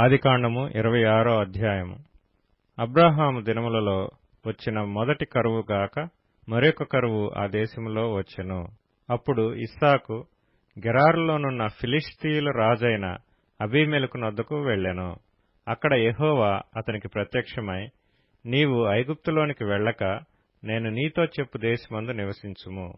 ఆదికాండము ఇరవై ఆరో అధ్యాయము. అబ్రాహాము దినములలో వచ్చిన మొదటి కరువు గాక మరొక కరువు ఆ దేశములో వచ్చెను. అప్పుడు ఇస్సాకు గెరారులోనున్న ఫిలిష్తీయుల రాజైన అబీమెలెకు నొద్దకు వెళ్ళెను అక్కడ ఎహోవా అతనికి ప్రత్యక్షమై నీవు ఐగుప్తులోనికి వెళ్ళక నేను నీతో చెప్పు దేశమందు నివసించుము.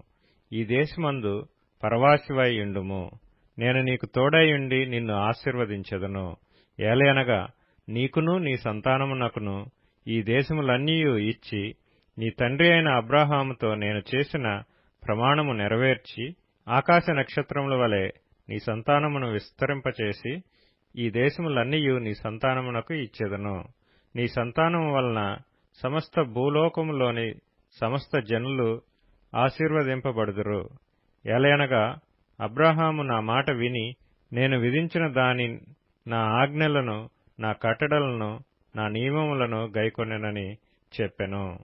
ఈ దేశమందు పరవాసివై ఉండుము నేను నీకు తోడైయుండి నిన్ను ఆశీర్వదించెదను. ఏలయనగా నీకును నీ సంతానమునకును ఈ దేశములన్నీయు ఇచ్చి నీ తండ్రి అయిన అబ్రాహాముతో నేను చేసిన ప్రమాణము నెరవేర్చి ఆకాశ నక్షత్రముల వలె నీ సంతానమును విస్తరింపచేసి ఈ దేశములన్నీయు నీ సంతానమునకు ఇచ్చెదను. నీ సంతానము వలన సమస్త భూలోకములోని సమస్త జనులు ఆశీర్వదింపబడుదురు. ఏలయనగా అబ్రాహాము నా మాట విని నేను విధించిన దాని నా ఆజ్ఞలను నా కట్టడలను నా నియమములను గైకొనెనని చెప్పెను.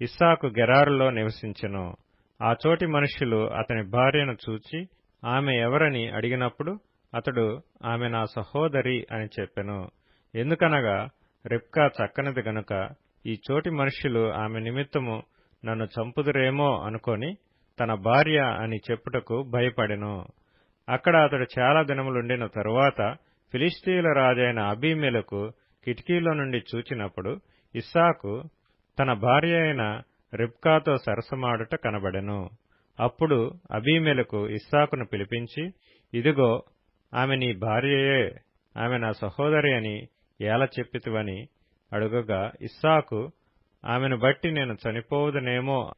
ఇస్సాకు గెరారులో నివసించెను. ఆ చోటి మనుష్యులు అతని భార్యను చూచి ఆమె ఎవరని అడిగినప్పుడు అతడు ఆమె నా సహోదరి అని చెప్పెను. ఎందుకనగా రిప్కా చక్కనిది గనుక ఈ చోటి మనుష్యులు ఆమె నిమిత్తము నన్ను చంపుదురేమో అనుకొని తన భార్య అని చెప్పుటకు భయపడెను. అక్కడ అతడు చాలా దినములుండిన తరువాత ఫిలిస్తీన్ల రాజైన అబీమెలకు కిటికీలో నుండి చూచినప్పుడు ఇస్సాకు తన భార్య అయిన రిబ్కాతో సరసమాడుట కనబడెను. అప్పుడు అబీమెలకు ఇస్సాకును పిలిపించి ఇదిగో ఆమె నీ భార్యయే ఆమె నా సహోదరి అని ఎలా చెప్పితివని అడుగగా ఇస్సాకు ఆమెను బట్టి నేను చనిపోవుదనేమో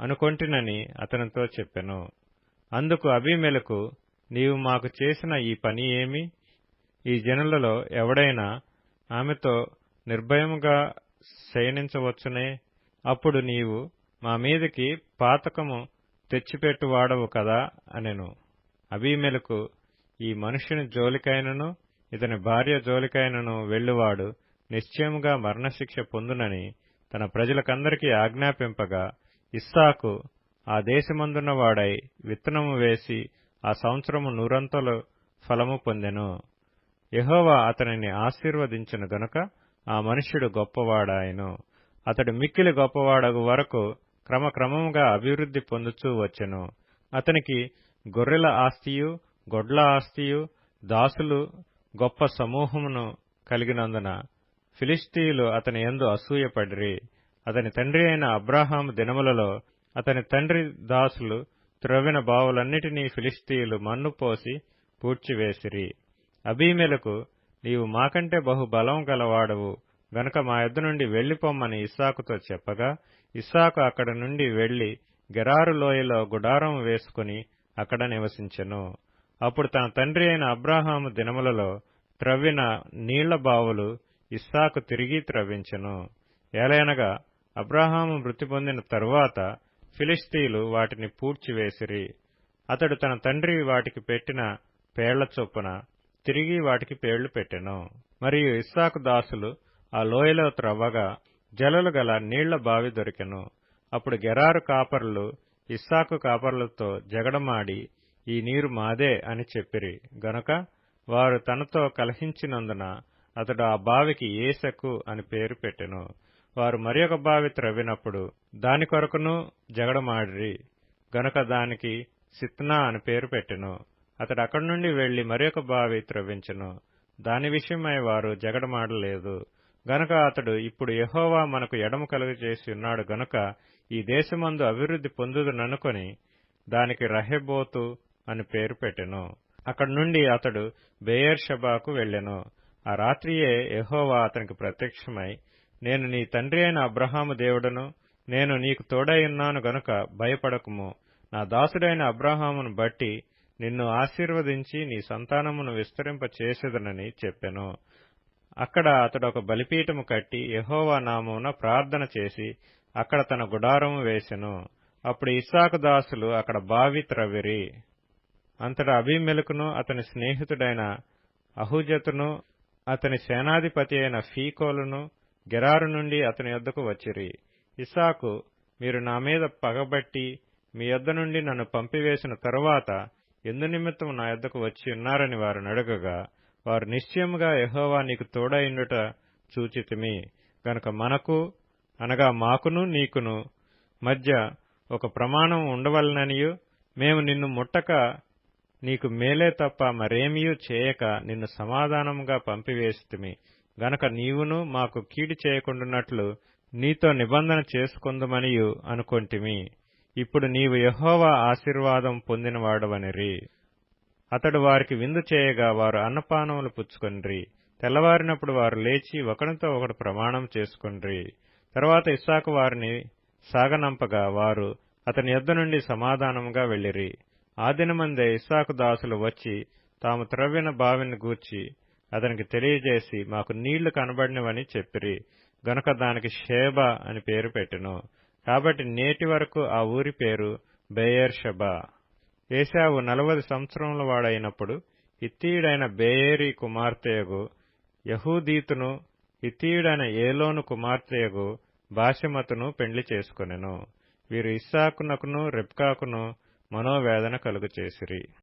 అనుకొంటినని అతనితో చెప్పెను. అందుకు అబీమెలకు నీవు మాకు చేసిన ఈ పని ఏమి? ఈ జనులలో ఎవడైనా ఆమెతో నిర్భయముగా శయనించవచ్చునే? అప్పుడు నీవు మా మీదికి పాతకము తెచ్చిపెట్టువాడవు కదా అనెను. అబీమెలకు ఈ మనుష్యుని జోలికైనను ఇతని భార్య జోలికైనను వెళ్ళువాడు నిశ్చయముగా మరణశిక్ష పొందునని తన ప్రజలకందరికీ ఆజ్ఞాపింపగా ఇస్సాకు ఆ దేశమందున్నవాడై విత్తనము వేసి ఆ సంవత్సరము నూరంతలు ఫలము పొందెను. యహోవా అతనిని ఆశీర్వదించిన గనుక ఆ మనుష్యుడు గొప్పవాడాయను. అతడు మిక్కిలి గొప్పవాడగు వరకు క్రమక్రమముగా అభివృద్ధి పొందుచూ వచ్చెను. అతనికి గొర్రెల ఆస్తియు గొడ్ల ఆస్తియు దాసులు గొప్ప సమూహమును కలిగినందున ఫిలిస్తీయులు అతని ఎందు అసూయపడిరి. అతని తండ్రి అయిన అబ్రాహాము దినములలో అతని తండ్రి దాసులు త్రవ్విన బావులన్నిటినీ ఫిలిస్తీయులు మన్ను పోసి పూడ్చివేసిరి. అబీమెలకు నీవు మాకంటే బహు బలం గలవాడవు. గనుక మా యొద్ద నుండి వెళ్ళిపోమ్మని ఇస్సాకుతో చెప్పగా ఇస్సాకు అక్కడ నుండి వెళ్ళి గెరారు లోయలో గుడారం వేసుకుని అక్కడ నివసించెను. అప్పుడు తన తండ్రి అయిన అబ్రాహాము దినములలో త్రవ్విన నీళ్ళ బావులు ఇస్సాకు తిరిగి త్రవ్వించెను. ఏలయనగా అబ్రాహాము మృతి పొందిన తరువాత ఫిలిస్తీలు వాటిని పూడ్చివేసిరి. అతడు తన తండ్రి వాటికి పెట్టిన పేళ్ళ చొప్పున తిరిగి వాటికి పేళ్ళు పెట్టెను. మరియు ఇస్సాకు దాసులు ఆ లోయలో త్రవ్వగా జలలు గల నీళ్ళ బావి దొరికెను. అప్పుడు గెరారు కాపర్లు ఇస్సాకు కాపర్లతో జగడమాడి ఈ నీరు మాదే అని చెప్పిరి. గనుక వారు తనతో కలహించినందున అతడు ఆ బావికి ఏసకు అని పేరు పెట్టెను. వారు మరియొక బావి త్రవ్వినప్పుడు దాని కొరకును జగడమాడిరి. గనుక దానికి సిత్నా అని పేరు పెట్టెను. అతడు అక్కడి నుండి వెళ్ళి మరొక బావి త్రవ్వించెను. దాని విషయమై వారు జగడమాడలేదు. గనుక అతడు ఇప్పుడు యహోవా మనకు ఎడము కలుగజేసి ఉన్నాడు గనుక ఈ దేశమందు అభివృద్ధి పొందుదుననుకొని దానికి రహెబోతు అని పేరు పెట్టెను. అక్కడి నుండి అతడు బేయర్ షబాకు వెళ్ళెను ఆ రాత్రియే యహోవా అతనికి ప్రత్యక్షమై నేను నీ తండ్రి అయిన అబ్రహాము దేవుడను నేను నీకు తోడై ఉన్నాను గనుక భయపడకుము. నా దాసుడైన అబ్రహామును బట్టి నిన్ను ఆశీర్వదించి నీ సంతానమును విస్తరింప చేసేదనని చెప్పెను. అక్కడ అతడు ఒక బలిపీఠము కట్టి యహోవా నామమున ప్రార్థన చేసి అక్కడ తన గుడారము వేసెను. అప్పుడు ఇస్సాకు దాసులు అక్కడ బావి త్రవ్విరి. అంతటా అభిమెలకును అతని స్నేహితుడైన అహుజతును అతని సేనాధిపతి అయిన ఫీకోలును గెరారు నుండి అతని యొద్దకు వచ్చిరి. ఇస్సాకు మీరు నా మీద పగబట్టి మీ యొద్ద నుండి నన్ను పంపివేసిన తరువాత ఎందు నిమిత్తం నా యొద్దకు వచ్చి ఉన్నారని వారు అడగగా వారు నిశ్చయముగా యహోవా నీకు తోడైండుట చూచితిమి. గనుక మనకు అనగా మాకును నీకును మధ్య ఒక ప్రమాణం ఉండవలననియు మేము నిన్ను ముట్టక నీకు మేలే తప్ప మరేమియూ చేయక నిన్ను సమాధానముగా పంపివేసితిమి. గనక నీవును మాకు కీడు చేయకుండునట్లు నీతో నిబంధన చేసుకుందుమనియు అనుకొంటిమి. ఇప్పుడు నీవు యహోవా ఆశీర్వాదం పొందినవాడవనిరి. అతడు వారికి విందు చేయగా వారు అన్నపానములు పుచ్చుకొనిరి. తెల్లవారినప్పుడు వారు లేచి ఒకరితో ఒకడు ప్రమాణం చేసుకొనిరి. తర్వాత ఇస్సాకు వారిని సాగనంపగా వారు అతని యొద్ద నుండి సమాధానముగా వెళ్ళిరి ఆ దినమందే ఇస్సాకు దాసులు వచ్చి తాము త్రవ్విన బావిని గూర్చి అతనికి తెలియజేసి మాకు నీళ్ళు కనబడినవని చెప్పిరి. గనుక దానికి షేబ అని పేరు పెట్టెను. కాబట్టి నేటి వరకు ఆ ఊరి పేరు బెయేర్షబా. ఏశావు నలభై సంవత్సరముల వాడైనప్పుడు ఇత్తీయుడైన బేయేరి కుమార్తెయగు యహూదీతును ఇత్తీయుడైన ఏలోను కుమార్తెయగు భాషమతును పెండ్లి చేసుకొనెను. వీరు ఇస్సాకునకును రెబ్కాకును మనోవేదన కలుగచేసిరి.